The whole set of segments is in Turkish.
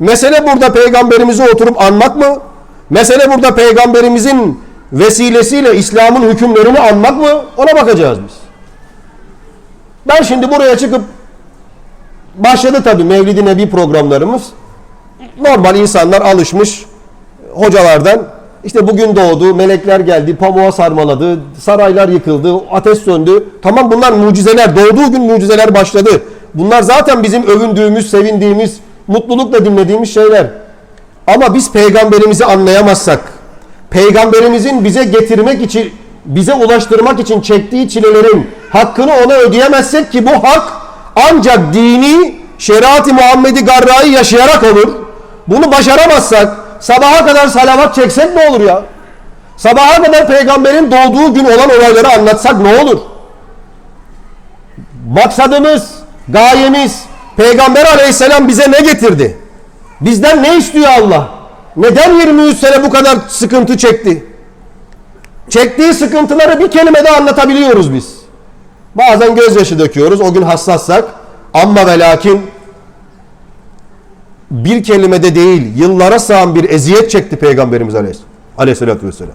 Mesele burada peygamberimizi oturup anmak mı? Mesele burada peygamberimizin vesilesiyle İslam'ın hükümlerini anmak mı? Ona bakacağız biz. Ben şimdi buraya çıkıp başladı tabii Mevlid-i Nebi programlarımız. Normal insanlar alışmış hocalardan işte bugün doğdu, melekler geldi, pamuğa sarmaladı, saraylar yıkıldı, ateş söndü. Tamam bunlar mucizeler, doğduğu gün mucizeler başladı. Bunlar zaten bizim övündüğümüz, sevindiğimiz, mutlulukla dinlediğimiz şeyler. Ama biz peygamberimizi anlayamazsak, peygamberimizin bize getirmek için, bize ulaştırmak için çektiği çilelerin hakkını ona ödeyemezsek ki bu hak ancak dini şeriat-ı Muhammed'i garrayı yaşayarak olur. Bunu başaramazsak sabaha kadar salavat çeksek ne olur ya? Sabaha kadar peygamberin doğduğu gün olan olayları anlatsak ne olur? Maksadımız, gayemiz peygamber aleyhisselam bize ne getirdi? Bizden ne istiyor Allah? Neden 23 sene bu kadar sıkıntı çekti? Çektiği sıkıntıları bir kelimede anlatabiliyoruz biz. Bazen gözyaşı döküyoruz o gün hassassak. Ama ve lakin bir kelimede değil yıllara sığan bir eziyet çekti Peygamberimiz Aleyhis- Aleyhisselatü Vesselam.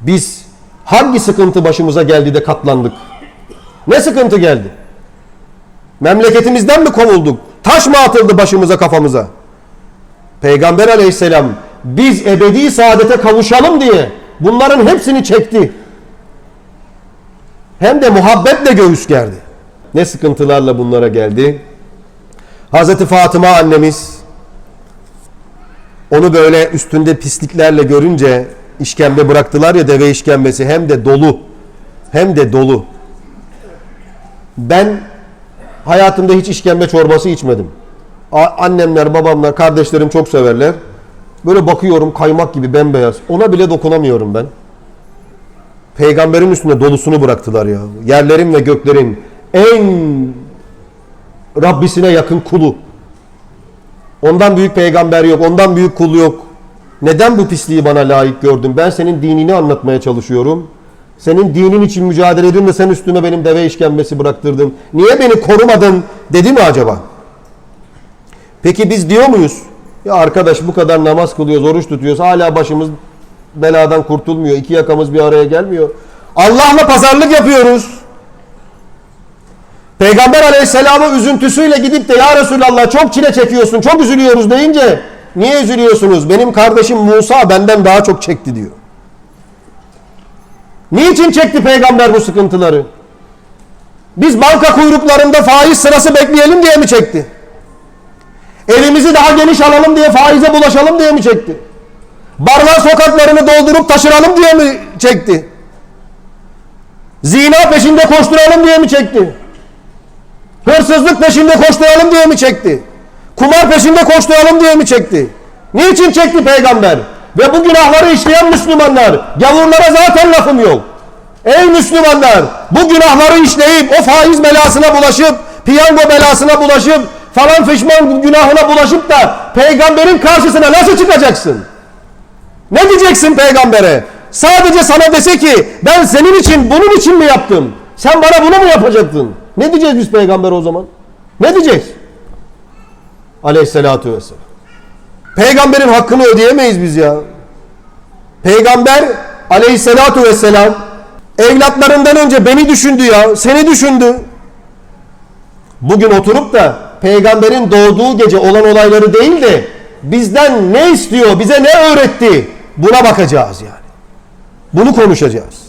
Biz hangi sıkıntı başımıza geldi de katlandık? Ne sıkıntı geldi? Memleketimizden mi kovulduk? Taş mı atıldı başımıza kafamıza? Peygamber aleyhisselam biz ebedi saadete kavuşalım diye bunların hepsini çekti. Hem de muhabbetle göğüs gerdi. Ne sıkıntılarla bunlara geldi. Hazreti Fatıma annemiz onu böyle üstünde pisliklerle görünce işkembe bıraktılar ya deve işkembesi hem de dolu. Hem de dolu. Ben hayatımda hiç işkembe çorbası içmedim. Annemler, babamlar, kardeşlerim çok severler. Böyle bakıyorum kaymak gibi bembeyaz. Ona bile dokunamıyorum ben. Peygamberin üstünde dolusunu bıraktılar ya. Yerlerin ve göklerin en Rabbisine yakın kulu. Ondan büyük peygamber yok, ondan büyük kul yok. Neden bu pisliği bana layık gördün? Ben senin dinini anlatmaya çalışıyorum. Senin dinin için mücadele edin de sen üstüme benim deve işkembesi bıraktırdın. Niye beni korumadın dedi mi acaba? Peki biz diyor muyuz? Ya arkadaş bu kadar namaz kılıyoruz, oruç tutuyoruz. Hala başımız beladan kurtulmuyor. iki yakamız bir araya gelmiyor. Allah'la pazarlık yapıyoruz. Peygamber aleyhisselamı üzüntüsüyle gidip de ya Resulallah çok çile çekiyorsun, çok üzülüyoruz deyince niye üzülüyorsunuz? Benim kardeşim Musa benden daha çok çekti diyor. Niçin çekti peygamber bu sıkıntıları? Biz banka kuyruklarında faiz sırası bekleyelim diye mi çekti? Evimizi daha geniş alalım diye faize bulaşalım diye mi çekti? Barlar sokaklarını doldurup taşıralım diye mi çekti? Zina peşinde koşturalım diye mi çekti? Hırsızlık peşinde koşturalım diye mi çekti? Kumar peşinde koşturalım diye mi çekti? Niçin çekti peygamber? Ve bu günahları işleyen Müslümanlar, gavurlara zaten lafım yok. Ey Müslümanlar, bu günahları işleyip o faiz belasına bulaşıp, piyango belasına bulaşıp, falan fişman günahına bulaşıp da peygamberin karşısına nasıl çıkacaksın? Ne diyeceksin peygambere? Sadece sana dese ki ben senin için bunun için mi yaptım? Sen bana bunu mu yapacaktın? Ne diyeceğiz biz peygamber o zaman? Ne diyeceğiz? Aleyhissalatu vesselam. Peygamberin hakkını ödeyemeyiz biz ya. Peygamber aleyhissalatu vesselam evlatlarından önce beni düşündü ya. Seni düşündü. Bugün oturup da peygamberin doğduğu gece olan olayları değil de bizden ne istiyor, bize ne öğretti buna bakacağız yani. Bunu konuşacağız.